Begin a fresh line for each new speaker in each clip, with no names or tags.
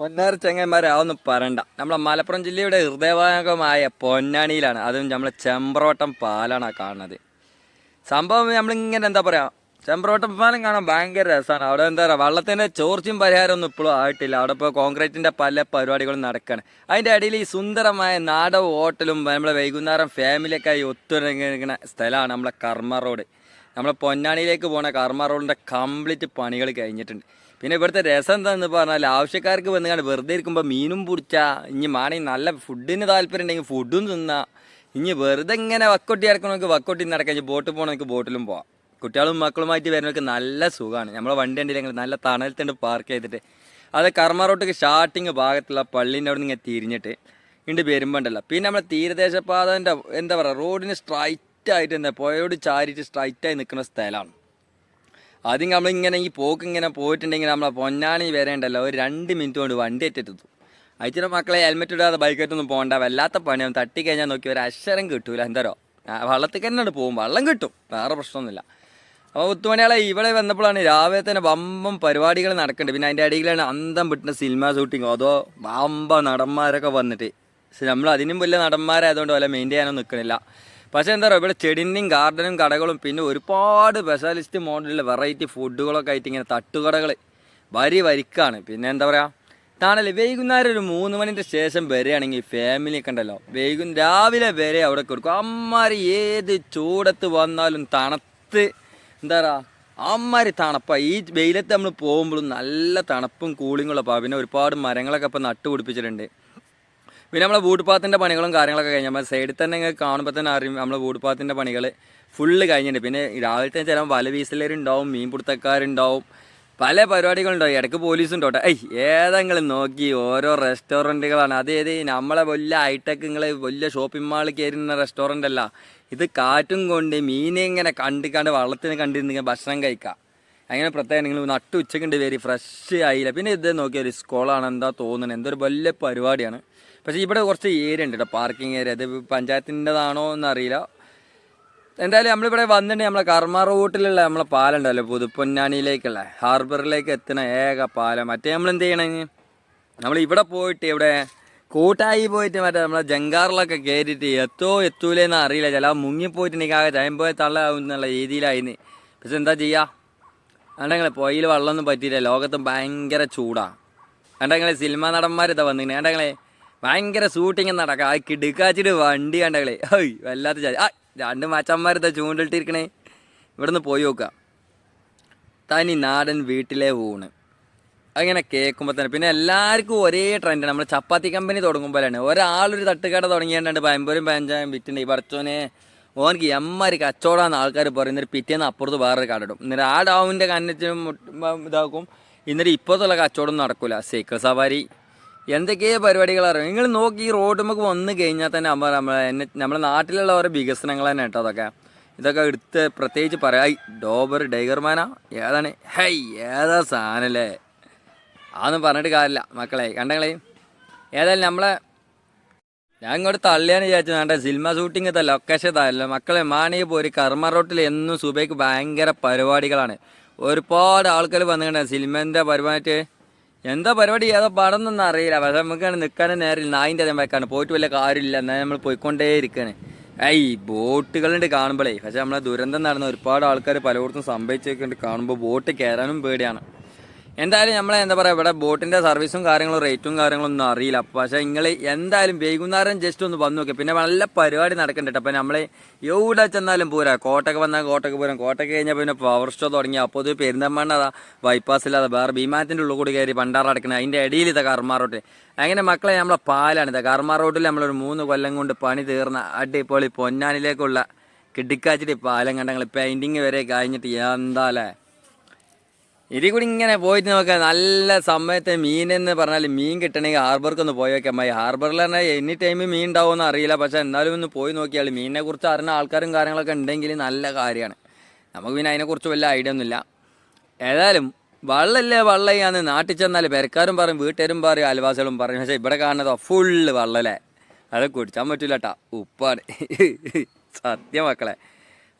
പൊന്നാർ ചെങ്ങന്മാരെ അതൊന്നും പറയണ്ട നമ്മളെ മലപ്പുറം ജില്ലയുടെ ഹൃദയഭാഗമായ പൊന്നാണിയിലാണ് അതും നമ്മളെ ചെമ്പ്രോട്ടം പാലാണ് കാണുന്നത്. സംഭവം നമ്മളിങ്ങനെ എന്താ പറയാ ചെമ്പ്രോട്ടം പാലം കാണാൻ ഭയങ്കര രസമാണ് അവിടെ എന്താ പറയുക വെള്ളത്തിന്റെ ചോർച്ചയും പരിഹാരം ഒന്നും ഇപ്പോഴും ആയിട്ടില്ല. അവിടെ ഇപ്പോൾ കോൺക്രീറ്റിന്റെ പല പരിപാടികളും നടക്കുകയാണ് അതിന്റെ ഇടയിൽ ഈ സുന്ദരമായ നാടൻ ഹോട്ടലും നമ്മളെ വൈകുന്നേരം ഫാമിലിയൊക്കെ ആയി ഒത്തുറങ്ങിയിരിക്കുന്ന സ്ഥലമാണ് നമ്മളെ കർമ്മ റോഡ്. നമ്മളെ പൊന്നാണിയിലേക്ക് പോണ കർമ്മ റോഡിന്റെ കംപ്ലീറ്റ് പണികൾ കഴിഞ്ഞിട്ടുണ്ട്. പിന്നെ ഇവിടുത്തെ രസം എന്താണെന്ന് പറഞ്ഞാൽ ആവശ്യക്കാർക്ക് വന്ന് കാണാൻ വെറുതെ ഇരിക്കുമ്പോൾ മീനും പിടിച്ചാ ഇനി മാണെങ്കിൽ നല്ല ഫുഡിന് താല്പര്യം ഉണ്ടെങ്കിൽ ഫുഡും തിന്ന. ഇനി വെറുതെ ഇങ്ങനെ വക്കൊട്ടി ഇറക്കണമെങ്കിൽ വക്കൊട്ടി നടക്കാം ഇനി ബോട്ടിൽ പോകണമെങ്കിൽ ബോട്ടിലും പോവാം. കുട്ടികളും മക്കളുമായിട്ട് വരുന്നവർക്ക് നല്ല സുഖമാണ് നമ്മളെ വണ്ടി ഉണ്ടെങ്കിൽ നല്ല തണലത്തുണ്ട് പാർക്ക് ചെയ്തിട്ട്. അത് കർമ്മ റോട്ടിക്ക് സ്റ്റാർട്ടിങ് ഭാഗത്തുള്ള പള്ളീന്റെ അവിടെ നിന്ന് ഇങ്ങനെ തിരിഞ്ഞിട്ട് ഇണ്ട് വരുമ്പോണ്ടല്ലോ. പിന്നെ നമ്മളെ തീരദേശപാതന്റെ എന്താ പറയുക റോഡിന് സ്ട്രൈറ്റ് ആയിട്ട് എന്താ പുഴയോട് ചാരിയിട്ട് സ്ട്രൈറ്റ് ആയി നിൽക്കുന്ന സ്ഥലമാണ്. ആദ്യം നമ്മളിങ്ങനെ ഈ പോക്ക് ഇങ്ങനെ പോയിട്ടുണ്ടെങ്കിൽ നമ്മളെ പൊന്നാണി വരേണ്ടല്ലോ ഒരു രണ്ട് മിനിറ്റ് കൊണ്ട് വണ്ടി ഏറ്റെടുത്തു. അയച്ചിട്ട് മക്കളെ ഹെൽമെറ്റ് ഇടാതെ ബൈക്കായിട്ടൊന്നും പോകണ്ട വല്ലാത്ത പണിയാവും. തട്ടി കഴിഞ്ഞാൽ നോക്കി ഒരു അക്ഷരം കിട്ടൂല എന്തരോ വള്ളത്തിൽ തന്നെ പോകും. വള്ളം കിട്ടും വേറെ പ്രശ്നമൊന്നുമില്ല. അപ്പോൾ ഒത്തുമണിയാളെ ഇവിടെ വന്നപ്പോഴാണ് രാവിലെ തന്നെ വമ്പം പരിപാടികൾ നടക്കുന്നുണ്ട് പിന്നെ അതിന്റെ ഇടയിലാണ് അന്തം വിട്ടുന്ന സിനിമ ഷൂട്ടിങ്ങോ അതോ വമ്പ നടന്മാരൊക്കെ വന്നിട്ട്. നമ്മൾ അതിനും വലിയ നടന്മാരായതുകൊണ്ട് വല്ല മെയിൻ നിൽക്കണില്ല പക്ഷേ എന്താ പറയുക ഇവിടെ ചെടിന്റെയും ഗാർഡനും കടകളും പിന്നെ ഒരുപാട് സ്പെഷ്യാലിസ്റ്റ് മോഡലിലെ വെറൈറ്റി ഫുഡുകളൊക്കെ ആയിട്ട് ഇങ്ങനെ തട്ടുകടകൾ വരി വരിക്കാണ്. പിന്നെ എന്താ പറയുക താണല്ലേ വൈകുന്നേരം ഒരു മൂന്ന് മണിന്റെ ശേഷം വരികയാണെങ്കിൽ ഫാമിലി ഒക്കെ ഉണ്ടല്ലോ വൈകും രാവിലെ വരെ അവിടെ കൊടുക്കും. അമ്മാർ ഏത് ചൂടത്ത് വന്നാലും തണുത്ത് എന്താ പറയുക അമ്മാരി തണുപ്പാണ് ഈ വെയിലത്ത് നമ്മൾ പോകുമ്പോഴും നല്ല തണുപ്പും കൂളിങ്ങുള്ള പിന്നെ ഒരുപാട് മരങ്ങളൊക്കെ ഇപ്പം നട്ടുപിടിപ്പിച്ചിട്ടുണ്ട്. പിന്നെ നമ്മളെ വൂട്ടുപാത്തിന്റെ പണികളും കാര്യങ്ങളൊക്കെ കഴിഞ്ഞു നമ്മൾ സൈഡിൽ തന്നെ ഇങ്ങനെ കാണുമ്പോൾ തന്നെ അറിയും നമ്മളെ വൂട്ടുപാത്തിന്റെ പണികൾ ഫുള്ള് കഴിഞ്ഞിട്ടുണ്ട് പിന്നെ രാവിലത്തെ ചിലപ്പോൾ വല വീസലരുണ്ടാവും മീൻ പിടുത്തക്കാരുണ്ടാവും പല പരിപാടികളുണ്ടാവും. ഇടയ്ക്ക് പോലീസ് ഉണ്ടോട്ടെ ഐ ഏതെങ്കിലും നോക്കി ഓരോ റെസ്റ്റോറന്റുകളാണ് അതേത് നമ്മളെ വലിയ ഹൈടെക് നിങ്ങൾ വലിയ ഷോപ്പിംഗ് മാളിൽ കയറുന്ന റെസ്റ്റോറന്റ് അല്ല. ഇത് കാറ്റും കൊണ്ട് മീനെ ഇങ്ങനെ കണ്ട് കണ്ട് വള്ളത്തിന് കണ്ടിരുന്നെങ്കിൽ ഭക്ഷണം കഴിക്കാം. അങ്ങനെ പ്രത്യേകം നിങ്ങൾ നട്ട് ഉച്ചക്കുണ്ട് വരി. ഫ്രഷ് ആയില്ല. പിന്നെ ഇത് നോക്കിയൊരു സ്കോളാണ് എന്താ തോന്നുന്നത് എന്തൊരു വലിയ പരിപാടിയാണ്. പക്ഷേ ഇവിടെ കുറച്ച് ഏരിയ ഉണ്ട് കേട്ടോ പാർക്കിംഗ് ഏരിയ. അത് പഞ്ചായത്തിന്റെതാണോ എന്നറിയില്ല. എന്തായാലും നമ്മളിവിടെ വന്നിട്ട് നമ്മളെ കർമ്മ റൂട്ടിലുള്ള നമ്മളെ പാലം ഉണ്ടല്ലോ പുതുപ്പൊന്നാനിയിലേക്കുള്ള ഹാർബറിലേക്ക് എത്തുന്ന ഏക പാലം. മറ്റേ നമ്മൾ എന്ത് ചെയ്യണമെങ്കിൽ നമ്മൾ ഇവിടെ പോയിട്ട് ഇവിടെ കൂട്ടായി പോയിട്ട് മറ്റേ നമ്മളെ ജങ്കാറിലൊക്കെ കയറിയിട്ട് എത്തോ എത്തൂലെന്ന് അറിയില്ല. ചില മുങ്ങിപ്പോയിട്ടുണ്ടെങ്കിൽ ആകെ ചയമ്പോയ തള്ളാവും എന്നുള്ള രീതിയിലായിരുന്നു പക്ഷെ എന്താ ചെയ്യുക അണ്ടെങ്കിൽ പുഴയിൽ വെള്ളമൊന്നും പറ്റിയില്ല. ലോകത്ത് ഭയങ്കര ചൂടാണ് അണ്ടെങ്കിൽ സിനിമാ നടന്മാരിതാ വന്നിങ്ങനെ കണ്ടെങ്കിലേ ഭയങ്കര ഷൂട്ടിങ് നടക്കാം. ആ കിടുക്കാച്ചിട്ട് വണ്ടി കണ്ടകളെ. ഹൈ വല്ലാത്ത ചാ രണ്ട് മച്ചന്മാരത്തെ ചൂണ്ടിട്ടിരിക്കണേ ഇവിടുന്ന് പോയി നോക്കുക തനി നാടൻ വീട്ടിലെ ഊണ്. അങ്ങനെ കേൾക്കുമ്പോൾ തന്നെ പിന്നെ എല്ലാവർക്കും ഒരേ ട്രെൻഡ് നമ്മൾ ചപ്പാത്തി കമ്പനി തുടങ്ങുമ്പോഴാണ്. ഒരാളൊരു തട്ടുകട തുടങ്ങിയാണ്ട് പയമ്പൂരും പഞ്ചായം വിറ്റുണ്ട്. ഈ പറച്ചോനെ ഓനക്ക് എമ്മാര് കച്ചവടമാണെന്ന് ആൾക്കാർ പറയും. എന്നിട്ട് പിറ്റേന്ന് അപ്പുറത്ത് വേറൊരു കട ഇടും. എന്നിട്ട് ആ ഡാവിന്റെ കന്നച്ചും ഇതാക്കും. എന്നിട്ട് ഇപ്പോഴത്തുള്ള കച്ചവടം നടക്കൂല. സൈക്കിൾ സവാരി എന്തൊക്കെ പരിപാടികളാണ് നിങ്ങൾ നോക്കി ഈ റോഡ് നമുക്ക് വന്ന് കഴിഞ്ഞാൽ തന്നെ നമ്മൾ നമ്മളെ എന്നെ നമ്മുടെ നാട്ടിലുള്ള ഓരോ വികസനങ്ങൾ തന്നെ കേട്ടോ അതൊക്കെ. ഇതൊക്കെ എടുത്ത് പ്രത്യേകിച്ച് പറയാം. ഡോബർ ഡൈഗർമാനാ ഏതാണ്? ഹൈ ഏതാ സാധനല്ലേ? അതൊന്നും പറഞ്ഞിട്ട് കാര്യമില്ല. മക്കളെ കണ്ടങ്ങളെ? ഏതായാലും നമ്മളെ ഞാൻ ഇങ്ങോട്ട് തള്ളിയാന്ന് വിചാരിച്ചു വേണ്ട സിനിമ ഷൂട്ടിംഗ് ഇതല്ല ലൊക്കേഷൻ ഇതല്ല മക്കളെ മാണിയെ പോയി കർമ്മ റോട്ടിൽ എന്നും സുബൈക്ക് ഭയങ്കര പരിപാടികളാണ്. ഒരുപാട് ആൾക്കാർ വന്നിട്ടുണ്ട്. സിനിമേന്റെ പരിപാടി എന്താ പരിപാടി? ഏതാ പാടം എന്നൊന്നും അറിയില്ല. പക്ഷെ നമുക്കാണ് നിൽക്കാനും നേരില്ല. നായിന്റെ അതേ വെക്കാണ് പോയിട്ട് വല്ല കാര്യമില്ല. എന്നാൽ നമ്മൾ പോയിക്കൊണ്ടേ ഇരിക്കുകയാണ് ഏയ് ബോട്ടുകളുണ്ട് കാണുമ്പോഴേ പക്ഷെ നമ്മളെ ദുരന്തം നടന്ന ഒരുപാട് ആൾക്കാർ പലയിടത്തും സംഭവിച്ചൊക്കെ കാണുമ്പോൾ ബോട്ട് കയറാനും പേടിയാണ്. എന്തായാലും നമ്മളെ എന്താ പറയുക ഇവിടെ ബോട്ടിന്റെ സർവീസും കാര്യങ്ങളും റേറ്റും കാര്യങ്ങളും ഒന്നും അറിയില്ല. പക്ഷേ നിങ്ങൾ എന്തായാലും വൈകുന്നേരം ജസ്റ്റ് ഒന്ന് വന്നു നോക്കി. പിന്നെ നല്ല പരിപാടി നടക്കുന്നുണ്ട് അപ്പോൾ നമ്മൾ എവിടെ ചെന്നാലും പോരാ. കോട്ടക്ക് വന്നാൽ കോട്ടക്ക് പോരാം. കോട്ടക്ക് കഴിഞ്ഞാൽ പിന്നെ പവർ സ്റ്റോ തുടങ്ങി അപ്പോൾ ഇത് പെരുന്തമ്മണ്ണ അതാ ബൈപ്പാസ് ഇല്ലാതെ വേറെ ഭീമാത്തിന്റെ ഉള്ളിൽ കൂടി കയറി പണ്ടാറ അടക്കണം അതിന്റെ ഇടയിൽ ഇതാ കർമ്മ റോട്ടിൽ അങ്ങനെ മക്കളെ നമ്മളെ പാലാണ് ഇതാ. കർമ്മ റോട്ടിൽ നമ്മളൊരു മൂന്ന് കൊല്ലം കൊണ്ട് പണി തീർന്ന അടിപൊളി പൊന്നാനിലേക്കുള്ള കിടിക്കാച്ചിട്ട് പാലം കണ്ടങ്ങൾ പെയിന്റിങ് വരെ കഴിഞ്ഞിട്ട് എന്താ അല്ലേ? ഇതിൽ കൂടി ഇങ്ങനെ പോയിട്ട് നമുക്ക് നല്ല സമയത്ത് മീൻ എന്ന് പറഞ്ഞാൽ മീൻ കിട്ടണമെങ്കിൽ ഹാർബർക്ക് ഒന്ന് പോയി നോക്കാം. മതി ഹാർബറിൽ തന്നെ എനി ടൈമിൽ മീൻ ഉണ്ടാവുമെന്ന് അറിയില്ല. പക്ഷേ എന്നാലും ഒന്ന് പോയി നോക്കിയാൽ മീനിനെ കുറിച്ച് അറിയുന്ന ആൾക്കാരും കാര്യങ്ങളൊക്കെ ഉണ്ടെങ്കിൽ നല്ല കാര്യമാണ്. നമുക്ക് പിന്നെ അതിനെക്കുറിച്ച് വലിയ ഐഡിയ ഒന്നുമില്ല. ഏതായാലും വള്ളല്ലേ വള്ളയാന്ന് നാട്ടിൽ ചെന്നാൽ പെരക്കാരും പറയും വീട്ടുകാരും പറയും അയൽവാസികളും പറയും. പക്ഷേ ഇവിടെ കാണുന്നതോ ഫുള്ള് വള്ളല്ലേ? അത് കുടിച്ചാൻ പറ്റില്ല കേട്ടാ ഉപ്പാണ്. സത്യം മക്കളെ.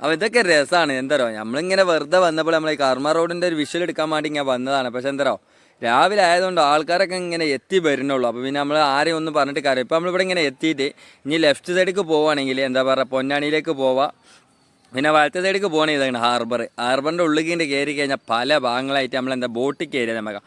അപ്പോൾ ഇതൊക്കെ രസമാണ് എന്തറോ നമ്മളിങ്ങനെ വെറുതെ വന്നപ്പോൾ നമ്മൾ ഈ കർമ്മ റോഡിന്റെ ഒരു വിഷ്വൽ എടുക്കാൻ വേണ്ടി ഇങ്ങനെ വന്നതാണ്. പക്ഷെ എന്തരോ രാവിലെ ആയതുകൊണ്ട് ആൾക്കാരൊക്കെ ഇങ്ങനെ എത്തി വരുന്നുള്ളൂ. അപ്പോൾ പിന്നെ നമ്മൾ ആരെയും ഒന്നും പറഞ്ഞിട്ട് കാര്യം ഇപ്പോൾ നമ്മളിവിടെ ഇങ്ങനെ എത്തിയിട്ട് ഇനി ലെഫ്റ്റ് സൈഡിലേക്ക് പോവുകയാണെങ്കിൽ എന്താ പറയുക പൊന്നാണിയിലേക്ക് പോവാം. പിന്നെ വലത്തെ സൈഡിലേക്ക് പോകണേ ഇതാണ് ഹാർബർ ഹാർബറിന്റെ ഉള്ളിൽ കയറി കഴിഞ്ഞാൽ പല ഭാഗങ്ങളായിട്ട് നമ്മൾ എന്താ ബോട്ടിൽ കയറിയാൽ നമുക്ക്